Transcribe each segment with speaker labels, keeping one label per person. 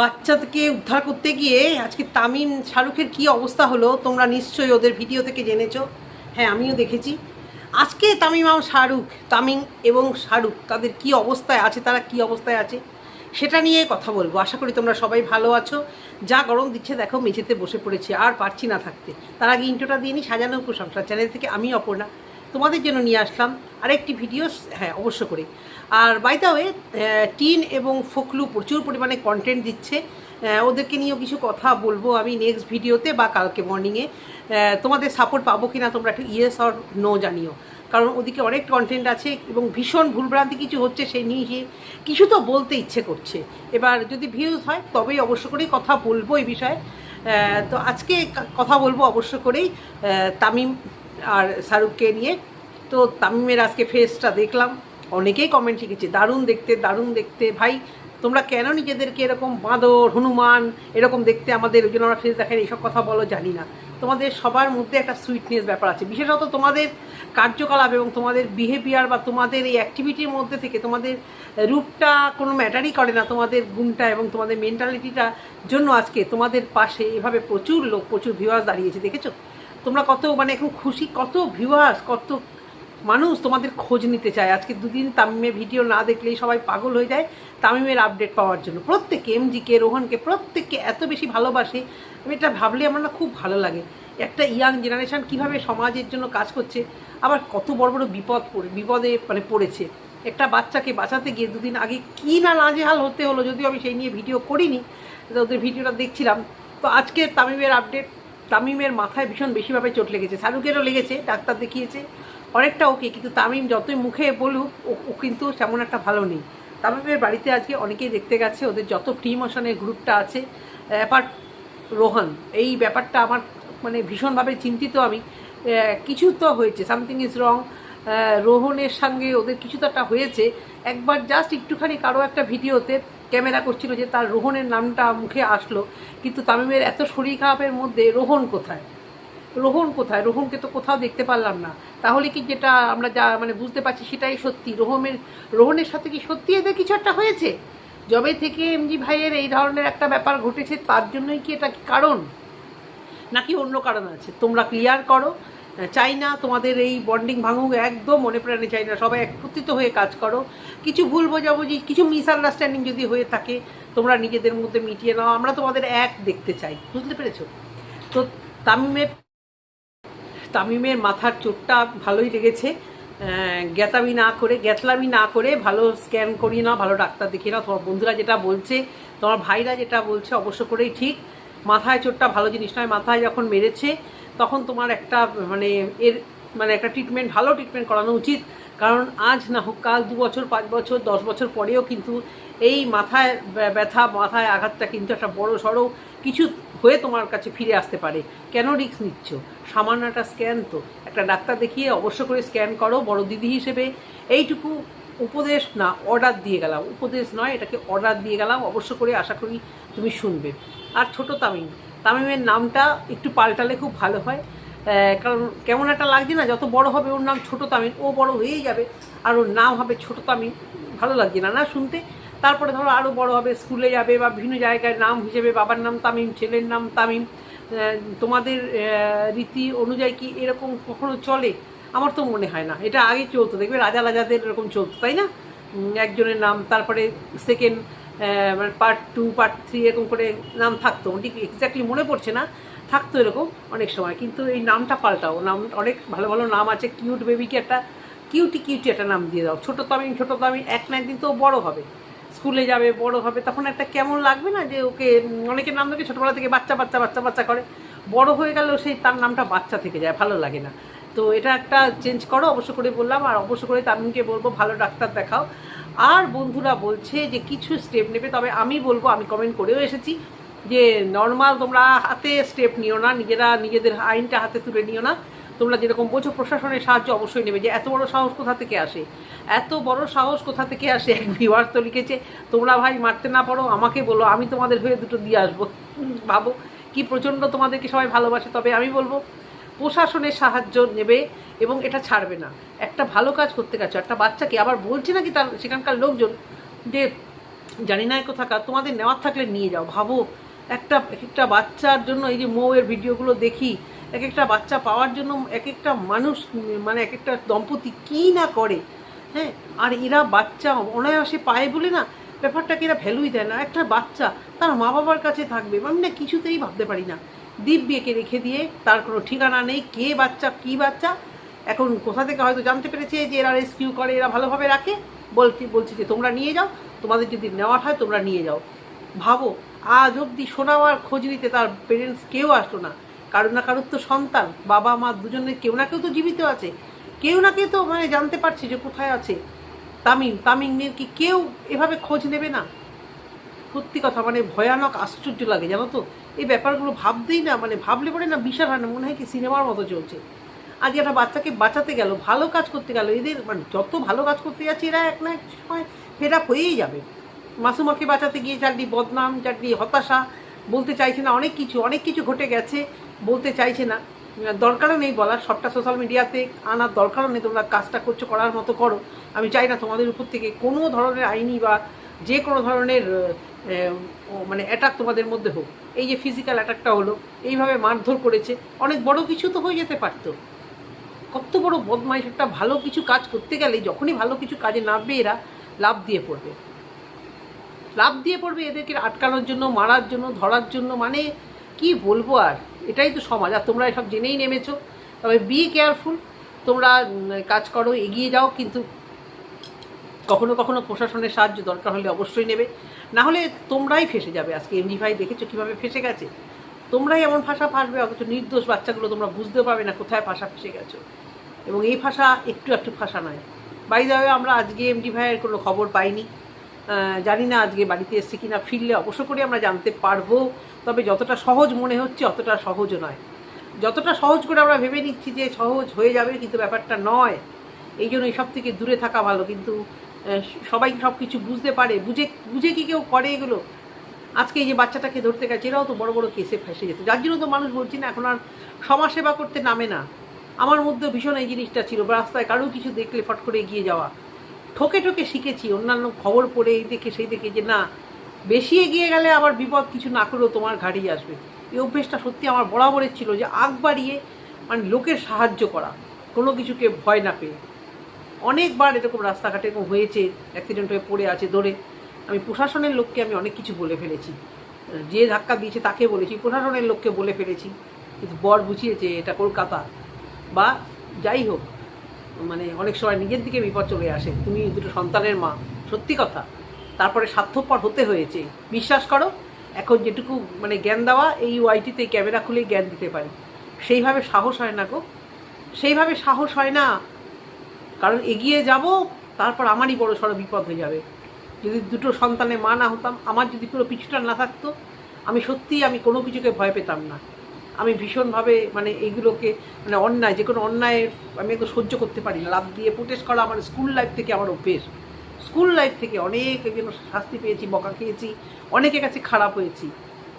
Speaker 1: বাচ্চাকে উদ্ধার করতে গিয়ে আজকে তামিম শাহরুখের কি অবস্থা হলো, তোমরা নিশ্চয়ই ওদের ভিডিও থেকে জেনেছো। হ্যাঁ আমিও দেখেছি। আজকে তামিম আর শাহরুখ, তামিম এবং শাহরুখ, তাদের কি অবস্থায় আছে, তারা কি অবস্থায় আছে, সেটা নিয়ে কথা বলব। আশা করি তোমরা সবাই ভালো আছো। যা গরম দিচ্ছে, দেখো, মেঝেতে বসে পড়েছে, আর পারছি না থাকতে। তার আগে ইন্টোটা দিয়ে নিই সাজানো কুসংসার চ্যানেল থেকে আমি অপর্ণা। তোমাদের জন্য নিয়ে আসলাম আরেকটি ভিডিও হ্যাঁ অবশ্য করে। আর বাইদা ওয়ে টিন এবং ফকলু প্রচুর পরিমাণে কন্টেন্ট দিচ্ছে। ওদেরকে নিয়েও কিছু কথা বলব আমি নেক্সট ভিডিওতে বা কালকে মর্নিংয়ে তোমাদের সাপোর্ট পাবো কি না তোমরা একটু ইয়েস অর নো জানিও। কারণ ওদিকে অনেক কন্টেন্ট আছে এবং ভীষণ ভুলভ্রান্তি কিছু হচ্ছে সেই নিয়ে কিছু তো বলতে ইচ্ছে করছে। এবার যদি ভিউজ হয়, তবেই অবশ্য করেই কথা বলব এই বিষয়ে। তো আজকে কথা বলব অবশ্য করেই তামিম আর শাহরুখকে নিয়ে। তো তামিমের আজকে ফেসটা দেখলাম। অনেকেই কমেন্ট শিখেছে, দারুণ দেখতে দারুণ দেখতে। ভাই, তোমরা কেন নিজেদেরকে এরকম বাঁদর, হনুমান, এরকম দেখতে আমাদের ওই জন্য আমরা ফেস দেখেন? এইসব কথা বলো, জানি না। তোমাদের সবার মধ্যে একটা সুইটনেস ব্যাপার আছে। বিশেষত তোমাদের কার্যকলাপ এবং তোমাদের বিহেভিয়ার বা তোমাদের এই অ্যাক্টিভিটির মধ্যে থেকে তোমাদের রূপটা কোনো ম্যাটারই করে না তোমাদের গুণটা এবং তোমাদের মেন্টালিটিটা জন্য আজকে তোমাদের পাশে এভাবে প্রচুর লোক, প্রচুর ভিউয়ার্স দাঁড়িয়েছে, দেখেছ? তোমরা কত মানে এখন খুশি, কত ভিউয়ার্স কত মানুষ তোমাদের খোঁজ নিতে চায়। আজকে দুদিন তামিমের ভিডিও না দেখলেই সবাই পাগল হয়ে যায় তামিমের আপডেট পাওয়ার জন্য। প্রত্যেকে এমজিকে রোহনকে প্রত্যেককে এত বেশি ভালোবাসে, আমি এটা ভাবলে আমার না খুব ভালো লাগে। একটা ইয়াং জেনারেশান কীভাবে সমাজের জন্য কাজ করছে, আবার কত বড় বড় বিপদ পড়ে, বিপদে মানে পড়েছে। একটা বাচ্চাকে বাঁচাতে গিয়ে দুদিন আগে কী না নাজেহাল হতে হলো, যদিও আমি সেই নিয়ে ভিডিও করিনি ওদের ভিডিওটা দেখছিলাম। তো আজকে তামিমের আপডেট তামিমের মাথায় ভীষণ বেশিভাবে চোট লেগেছে। শাহরুখেরও লেগেছে, ডাক্তার দেখিয়েছে, অনেকটা ওকে, কিন্তু তামিম যতই মুখে বলুক, ও- কিন্তু তেমন একটা ভালো নেই। তামিমের বাড়িতে আজকে অনেকেই দেখতে গেছে, ওদের যত প্রি মোশনের গ্রুপটা আছে অ্যাপার্ট রোহন, এই ব্যাপারটা আমার মানে ভীষণভাবে চিন্তিত আমি। কিছু তো হয়েছে, সামথিং ইজ রং। রোহনের সঙ্গে ওদের কিছু তো একটা হয়েছে। একবার জাস্ট একটুখানি কারও একটা ভিডিওতে ক্যামেরা করছিল যে তার রোহনের নামটা মুখে আসলো, কিন্তু তামিমের এত শরীর খারাপের মধ্যে রোহন কোথায়? রোহন কোথায়? রোহনকে তো কোথাও দেখতে পারলাম না। তাহলে কি যেটা আমরা যা মানে বুঝতে পারছি সেটাই সত্যি? রোহনের রোহনের সাথে কি সত্যি এদের কিছু একটা হয়েছে? যবে থেকে এমজি ভাইয়ের এই ধরনের একটা ব্যাপার ঘটেছে, তার জন্যই কি এটা কি কারণ? নাকি অন্য কারণ আছে? তোমরা ক্লিয়ার করো। চাই না তোমাদের এই বন্ডিং ভাঙুক, একদম মনে প্রাণে চাই না সবাই একত্রিত হয়ে কাজ করো। কিছু ভুল বোঝাবুঝি, কিছু মিসআন্ডারস্ট্যান্ডিং যদি হয়ে থাকে, তোমরা নিজেদের মধ্যে মিটিয়ে নাও, আমরা তোমাদের এক দেখতে চাই। বুঝতে পেরেছ? তো তামিমের তামিমের মাথার চোটটা ভালোই লেগেছে। গ্যাতামি না করে, গ্যাতলামি না করে ভালো স্ক্যান করিয়ে নাও, ভালো ডাক্তার দেখিয়ে নাও। তোমার বন্ধুরা যেটা বলছে, তোমার ভাইরা যেটা বলছে, অবশ্য করেই ঠিক। মাথায় চোটটা ভালো জিনিস নয়, মাথায় যখন মেরেছে তখন তোমার একটা মানে এর মানে একটা ট্রিটমেন্ট ভালো ট্রিটমেন্ট করানো উচিত। কারণ আজ না হোক, কাল দু বছর, পাঁচ বছর, দশ বছর পরেও কিন্তু এই মাথায় ব্যা- ব্যথা, মাথায় আঘাতটা কিন্তু একটা বড় সড়ো কিছু হয়ে তোমার কাছে ফিরে আসতে পারে। কেন রিস্ক নিচ্ছ? সামান্য একটা স্ক্যান তো। একটা ডাক্তার দেখিয়ে অবশ্য করে স্ক্যান করো, বড় দিদি হিসেবে। এইটুকু উপদেশ না অর্ডার দিয়ে গেলাম। উপদেশ নয়, এটাকে অর্ডার দিয়ে গেলাম। অবশ্য করে আশা করি তুমি শুনবে। আর ছোট তামিম তামিমের নামটা একটু পাল্টালে খুব ভালো হয়। কারণ কেমন একটা লাগছে না, যত বড় হবে ওর নাম ছোট তামিম, ও বড় হয়েই যাবে, আর ওর নাম হবে ছোট তামিম, ভালো লাগছে না না শুনতে? তারপরে ধরো আরও বড় হবে, স্কুলে যাবে বা বিভিন্ন জায়গায় নাম হিসেবে বাবার নাম তামিম, ছেলের নাম তামিম তোমাদের রীতি অনুযায়ী কি এরকম কখনো চলে? আমার তো মনে হয় না, এটা আগে চলতো, দেখবে রাজা রাজাদের এরকম চলতো, তাই না? একজনের নাম, তারপরে সেকেন্ড মানে পার্ট টু পার্ট থ্রি এরকম করে নাম থাকতো। ঠিক এক্স্যাক্টলি মনে পড়ছে না, থাকতো এরকম অনেক সময়। কিন্তু এই নামটা পাল্টাও। নাম, অনেক ভালো ভালো নাম আছে। কিউট বেবিকে একটা কিউটি কিউটি একটা নাম দিয়ে দাও। ছোটো তো আমি, ছোটো তো আমি এক না একদিন তো বড় হবে। স্কুলে যাবে, বড় হবে, তখন একটা কেমন লাগবে না যে ওকে অনেকের নাম দেখে ছোটোবেলা থেকে বাচ্চা বাচ্চা বাচ্চা বাচ্চা করে। বড় হয়ে গেলেও সেই তার নামটা বাচ্চা থেকে যায়, ভালো লাগে না। তো এটা একটা চেঞ্জ করো, অবশ্য করে বললাম। আর অবশ্য করে তামিমকে বলব, ভালো ডাক্তার দেখাও। আর বন্ধুরা বলছে যে কিছু স্টেপ নেবে, তবে আমি বলব, আমি কমেন্ট করেও এসেছি যে নর্মাল তোমরা হাতে স্টেপ নিও না, নিজেরা নিজেদের আইনটা হাতে তুলে নিও না। তোমরা যেরকম বলছো, প্রশাসনের সাহায্য অবশ্যই নেবে। যে এত বড় সাহস কোথা থেকে আসে? এত বড় সাহস কোথা থেকে আসে? এক ভিওয়ার তো লিখেছে, তোমরা ভাই মারতে না পারো, আমাকে বলো, আমি তোমাদের হয়ে দুটো দিয়ে আসব। ভাবো, কি প্রচণ্ড তোমাদেরকে সবাই ভালোবাসে, তবে আমি বলব প্রশাসনের সাহায্য নেবে এবং এটা ছাড়বে না। একটা ভালো কাজ করতে গেছো, একটা বাচ্চাকে আবার বলছে নাকি তার সেখানকার লোকজন যে জানি না কোথাকার তোমাদের নেওয়ার থাকলে নিয়ে যাও। ভাবো, একটা এক একটা বাচ্চার জন্য এই যে মৌয়ের ভিডিওগুলো দেখি এক একটা বাচ্চা পাওয়ার জন্য এক একটা মানুষ মানে এক একটা দম্পতি কী না করে হ্যাঁ? আর এরা বাচ্চা অনায়াসে পায় বলে না, ব্যাপারটাকে এরা ভ্যালুই দেয় না। একটা বাচ্চা তার মা বাবার কাছে থাকবে, আমি না কিছুতেই ভাবতে পারি না। দিব্যকে রেখে দিয়ে তার কোনো ঠিকানা নেই, কে বাচ্চা, কি বাচ্চা? এখন কোথা থেকে হয়তো জানতে পেরেছে যে এরা রেস্কিউ করে, এরা ভালোভাবে রাখে? বলছি বলছি যে তোমরা নিয়ে যাও, তোমাদের যদি নেওয়ার হয় তোমরা নিয়ে যাও। ভাবো, আজ অবধি শোনাবার খোঁজ নিতে তার পেরেন্টস কেউ আসলো না। কারও না কারোর তো সন্তান, বাবা, মা দুজনের কেউ না কেউ তো জীবিত আছে। কেউ না কেউ তো মানে জানতে পারছে যে কোথায় আছে। তামিম তামিমের কি কেউ এভাবে খোঁজ নেবে না? সত্যি কথা মানে ভয়ানক আশ্চর্য লাগে, জানো তো? এই ব্যাপারগুলো ভাবতেই না মানে ভাবলে পরে না বিশাল হয় না, মনে হয় কি সিনেমার মতো চলছে। আজ একটা বাচ্চাকে বাঁচাতে গেল, ভালো কাজ করতে গেল, এদের মানে যত ভালো কাজ করতে যাচ্ছে, এরা এক না এক সময় আপ হয়েই যাবে। মাসুমাকে বাঁচাতে গিয়ে চারটি বদনাম চারটি হতাশা, বলতে চাইছে না অনেক কিছু অনেক কিছু ঘটে গেছে, বলতে চাইছে না। দরকারও নেই বলার, সবটা সোশ্যাল মিডিয়াতে আনার দরকারও নেই, তোমরা কাজটা করছ, করার মতো করো। আমি চাই না তোমাদের উপর থেকে কোনো ধরনের আইনি বা যে কোনো ধরনের মানে অ্যাটাক তোমাদের মধ্যে হোক। এই যে ফিজিক্যাল অ্যাটাকটা হলো, এইভাবে মারধর করেছে। অনেক বড় কিছু তো হয়ে যেতে পারতো। কত বড় বদমাইশ, একটা ভালো কিছু কাজ করতে গেলে যখনই ভালো কিছু কাজে নামবে, এরা লাভ দিয়ে পড়বে। লাভ দিয়ে পড়বে এদেরকে আটকানোর জন্য, মারার জন্য, ধরার জন্য মানে কি বলব আর? এটাই তো সমাজ। আর তোমরা এসব জেনেই নেমেছো। তবে বি কেয়ারফুল তোমরা কাজ করো, এগিয়ে যাও, কিন্তু কখনো কখনো প্রশাসনের সাহায্য দরকার হলে অবশ্যই নেবে। না হলে তোমরাই ফেসে যাবে আজকে এমডি ভাই দেখেছ কীভাবে ফেসে গেছে? তোমরাই এমন ভাষা ফাঁসবে অথচ নির্দোষ বাচ্চাগুলো তোমরা বুঝতেও পারবে না কোথায় ভাষা ফেসে গেছো। এবং এই ভাষা একটু একটু ভাষা নয়। যাবে আমরা আজকে এমডি ভাইয়ের কোনো খবর পাইনি। জানি না আজকে বাড়িতে এসছে কি না ফিরলে অবশ্য করে আমরা জানতে পারব। তবে যতটা সহজ মনে হচ্ছে, অতটা সহজও নয়। যতটা সহজ করে আমরা ভেবে নিচ্ছি যে সহজ হয়ে যাবে, কিন্তু ব্যাপারটা নয়। এই জন্য এইসব থেকে দূরে থাকা ভালো। কিন্তু সবাই সব কিছু বুঝতে পারে, বুঝে বুঝে কি কেউ করে এগুলো? আজকে এই যে বাচ্চাটাকে ধরতে গেছে, এরাও তো বড় বড় কেসে ফেসে যেত যার জন্য তো মানুষ বলছি না, এখন আর সমাজসেবা করতে নামে না। আমার মধ্যে ভীষণ এই জিনিসটা ছিল রাস্তায় কারও কিছু দেখলে ফট করে এগিয়ে যাওয়া। ঠোকে ঠোকে শিখেছি, অন্যান্য খবর পড়ে, এই দেখে সেই দেখে যে না, বেশি এগিয়ে গেলে আবার বিপদ কিছু না করেও তোমার ঘাড়ি আসবে। এই অভ্যেসটা সত্যি আমার বরাবরের ছিল যে আগ বাড়িয়ে মানে লোকের সাহায্য করা, কোনো কিছুকে ভয় না পেয়ে। অনেকবার এরকম রাস্তাঘাটে এরকম হয়েছে অ্যাক্সিডেন্ট হয়ে পড়ে আছে, ধরে। আমি প্রশাসনের লোককে আমি অনেক কিছু বলে ফেলেছি। যে ধাক্কা দিয়েছে তাকে বলেছি, প্রশাসনের লোককে বলে ফেলেছি। কিন্তু বর বুঝিয়েছে এটা কলকাতা। বা যাই হোক মানে অনেক সময় নিজের দিকে বিপদ চলে আসে। তুমি দুটো সন্তানের মা, সত্যি কথা। তারপরে স্বার্থপর হতে হয়েছে। বিশ্বাস করো, এখন যেটুকু মানে জ্ঞান দেওয়া, এই ওয়াইটিতে ক্যামেরা খুলেই জ্ঞান দিতে পারি। সেইভাবে সাহস হয় না গো। সেইভাবে সাহস হয় না। কারণ এগিয়ে যাব, তারপর আমারই বড় সড়ো বিপদ হয়ে যাবে। যদি দুটো সন্তানের মা না হতাম, আমার যদি পুরো পিছুটা না থাকতো, আমি সত্যিই আমি কোনো কিছুকে ভয় পেতাম না। আমি ভীষণভাবে মানে এইগুলোকে মানে অন্যায়, যে কোনো অন্যায় আমি একটু সহ্য করতে পারি লাভ দিয়ে প্রোটেস্ট করা আমার স্কুল লাইফ থেকে আমার অভ্যেস। স্কুল লাইফ থেকে অনেক একজন শাস্তি পেয়েছি, বকা খেয়েছি, অনেকের কাছে খারাপ হয়েছি।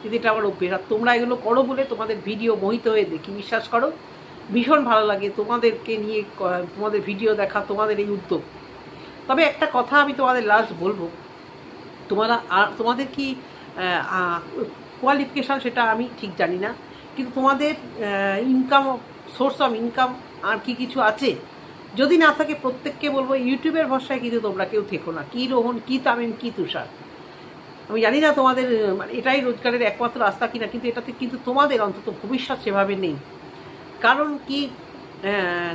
Speaker 1: কিন্তু এটা আমার অভ্যেস। আর তোমরা এগুলো করো বলে তোমাদের ভিডিও মোহিত হয়ে দেখি। বিশ্বাস করো ভীষণ ভালো লাগে তোমাদেরকে নিয়ে, তোমাদের ভিডিও দেখা, তোমাদের এই উদ্যোগ। তবে একটা কথা আমি তোমাদের লাস্ট বলব। তোমরা আর তোমাদের কি কোয়ালিফিকেশান সেটা আমি ঠিক জানি না। কিন্তু তোমাদের ইনকাম সোর্স অফ ইনকাম আর কি কিছু আছে? যদি না থাকে প্রত্যেককে বলব, ইউটিউবের ভরসায় কিন্তু তোমরা কেউ থেকো না। কী রোহন, কী তামিম, কী তুষার? আমি জানি না তোমাদের মানে এটাই রোজগারের একমাত্র রাস্তা কিনা, কিন্তু এটাতে কিন্তু তোমাদের অন্তত ভবিষ্যৎ সেভাবে নেই। কারণ কি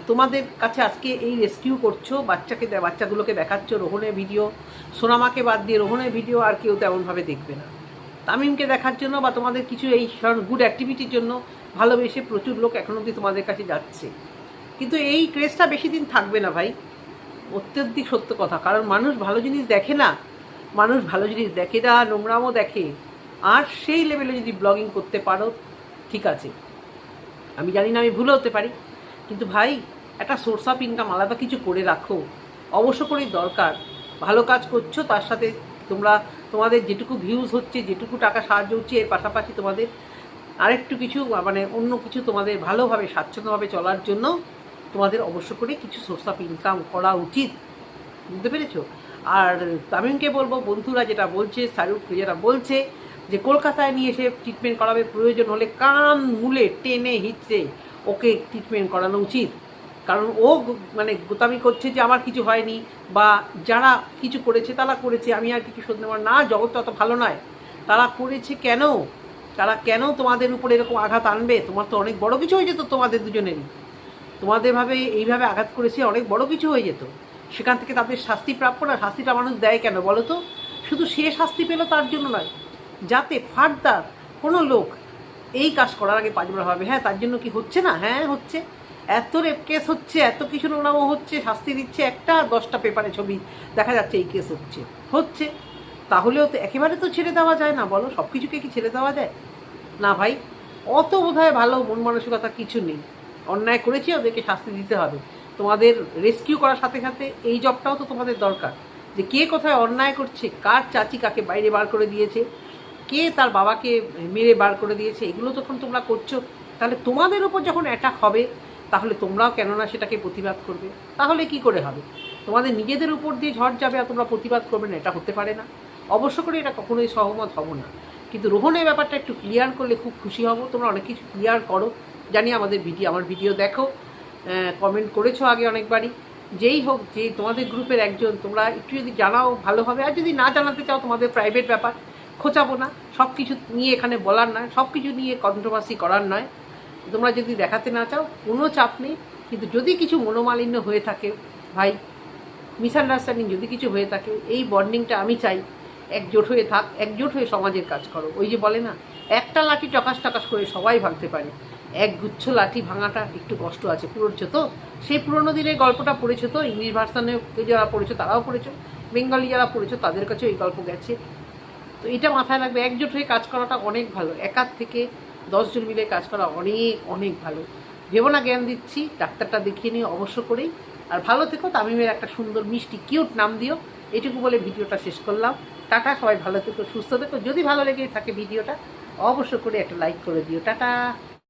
Speaker 1: তোমাদের কাছে আজকে এই রেস্কিউ করছ, বাচ্চাকে বাচ্চাগুলোকে দেখাচ্ছ, রোহনের ভিডিও সোনামাকে বাদ দিয়ে রোহনের ভিডিও আর কেউ তেমনভাবে দেখবে না। তামিমকে দেখার জন্য বা তোমাদের কিছু এই গুড অ্যাক্টিভিটির জন্য ভালোবেসে প্রচুর লোক এখন অবধি তোমাদের কাছে যাচ্ছে। কিন্তু এই ক্রেজটা বেশি দিন থাকবে না ভাই। অত্যধিক সত্য কথা, কারণ মানুষ ভালো জিনিস দেখে না। মানুষ ভালো জিনিস দেখে না, নোংরামও দেখে। আর সেই লেভেলে যদি ব্লগিং করতে পারো, ঠিক আছে। আমি জানি না, আমি ভুল হতে পারি। কিন্তু ভাই, একটা সোর্স অফ ইনকাম আলাদা কিছু করে রাখো। অবশ্য করেই দরকার। ভালো কাজ করছ, তার সাথে তোমরা, তোমাদের যেটুকু ভিউজ হচ্ছে, যেটুকু টাকা সাহায্য হচ্ছে, এর পাশাপাশি তোমাদের আরেকটু কিছু মানে অন্য কিছু তোমাদের ভালোভাবে, স্বাচ্ছন্দ্যভাবে চলার জন্য তোমাদের অবশ্য করে কিছু সোর্স অফ ইনকাম করা উচিত। বুঝতে পেরেছ? আর তামিমকে বলব, বন্ধুরা যেটা বলছে, শাহরুখ যেটা বলছে যে কলকাতায় নিয়ে এসে ট্রিটমেন্ট করাবে, প্রয়োজন হলে কান মুলে, টেনে হিচড়ে ওকে ট্রিটমেন্ট করানো উচিত। কারণ ও মানে গোতামি করছে যে আমার কিছু হয়নি বা যারা কিছু করেছে তারা করেছে, আমি আর কিছু শুনতে পারি না। জগৎ অত ভালো নয়। তারা করেছে কেন? তারা কেন তোমাদের উপর এরকম আঘাত আনবে? তোমার তো অনেক বড় কিছু হয়ে যেত তোমাদের দুজনেরই। তোমাদেরভাবে এইভাবে আঘাত করেছে, অনেক বড় কিছু হয়ে যেত। সেখান থেকে তাদের শাস্তি প্রাপ্য না, শাস্তিটা মানুষ দেয় কেন বলো তো? শুধু সে শাস্তি পেল তার জন্য নয়। যাতে ফার্দার কোনো লোক এই কাজ করার আগে পাঁচবার হবে হ্যাঁ তার জন্য কি হচ্ছে না? হ্যাঁ হচ্ছে। এত রেপ কেস হচ্ছে, এত কিছু নোংরামো হচ্ছে, শাস্তি দিচ্ছে একটা দশটা পেপারে ছবি দেখা যাচ্ছে এই কেস হচ্ছে। হচ্ছে। তাহলেও তো একেবারে তো ছেড়ে দেওয়া যায় না, বলো? সব কিছুকে কি ছেড়ে দেওয়া যায়? না ভাই, অত বোধহয় ভালো মন মানসিকতা কিছু নেই। অন্যায় করেছি, ওদেরকে শাস্তি দিতে হবে। তোমাদের রেস্কিউ করার সাথে সাথে এই জবটাও তো তোমাদের দরকার। যে কে কোথায় অন্যায় করছে, কার চাচি কাকে বাইরে বার করে দিয়েছে কে তার বাবাকে মেরে বার করে দিয়েছে, এগুলো যখন তোমরা করছ, তাহলে তোমাদের উপর যখন অ্যাটাক হবে, তাহলে তোমরাও কেননা সেটাকে প্রতিবাদ করবে। তাহলে কি করে হবে? তোমাদের নিজেদের উপর দিয়ে ঝড় যাবে আর তোমরা প্রতিবাদ করবে না, এটা হতে পারে না। অবশ্য করে এটা কখনোই সহমত হব না। কিন্তু রোহনের ব্যাপারটা একটু ক্লিয়ার করলে খুব খুশি হব। তোমরা অনেক কিছু ক্লিয়ার করো। জানি আমাদের ভিডিও আমার ভিডিও দেখো। কমেন্ট করেছ আগে অনেকবারই। যেই হোক, যে তোমাদের গ্রুপের একজন, তোমরা একটু যদি জানাও, ভালো হবে। আর যদি না জানাতে চাও, তোমাদের প্রাইভেট ব্যাপার। খোঁচাবো না সব কিছু নিয়ে এখানে বলার নয় সব কিছু নিয়ে কন্ট্রোভার্সি করার নয়। তোমরা যদি দেখাতে না চাও, কোনো চাপ নেই, কিন্তু যদি কিছু মনোমালিন্য হয়ে থাকে, ভাই মিসআন্ডারস্ট্যান্ডিং যদি কিছু হয়ে থাকে, এই বন্ডিংটা আমি চাই, একজোট হয়ে থাক, একজোট হয়ে সমাজের কাজ করো। ওই যে বলে না, একটা লাঠি টকাস টকাস করে সবাই ভাঙতে পারে। এক গুচ্ছ লাঠি ভাঙাটা একটু কষ্ট আছে, পুরোচ্ছ তো? সেই পুরোনো দিনের গল্পটা পড়েছো তো? ইংলিশ ভার্সানে যারা পড়েছো তারাও পড়েছো। বেঙ্গলি যারা পড়েছো তাদের কাছেও এই গল্প গেছে। তো এটা মাথায় রাখবে, একজোট হয়ে কাজ করাটা অনেক ভালো। একার থেকে দশজন মিলে কাজ করা অনেক অনেক ভালো। ভেবো না, জ্ঞান দিচ্ছি, ডাক্তারটা দেখিয়ে নিয়ে অবশ্য করেই। আর ভালো থেকো, তামিমের একটা সুন্দর, মিষ্টি, কিউট নাম দিও। এটুকু বলে ভিডিওটা শেষ করলাম। টাটা, সবাই ভালো থেকো, সুস্থ থেকো। যদি ভালো লেগে থাকে ভিডিওটা, অবশ্য করে একটা লাইক করে দিও। টাটা!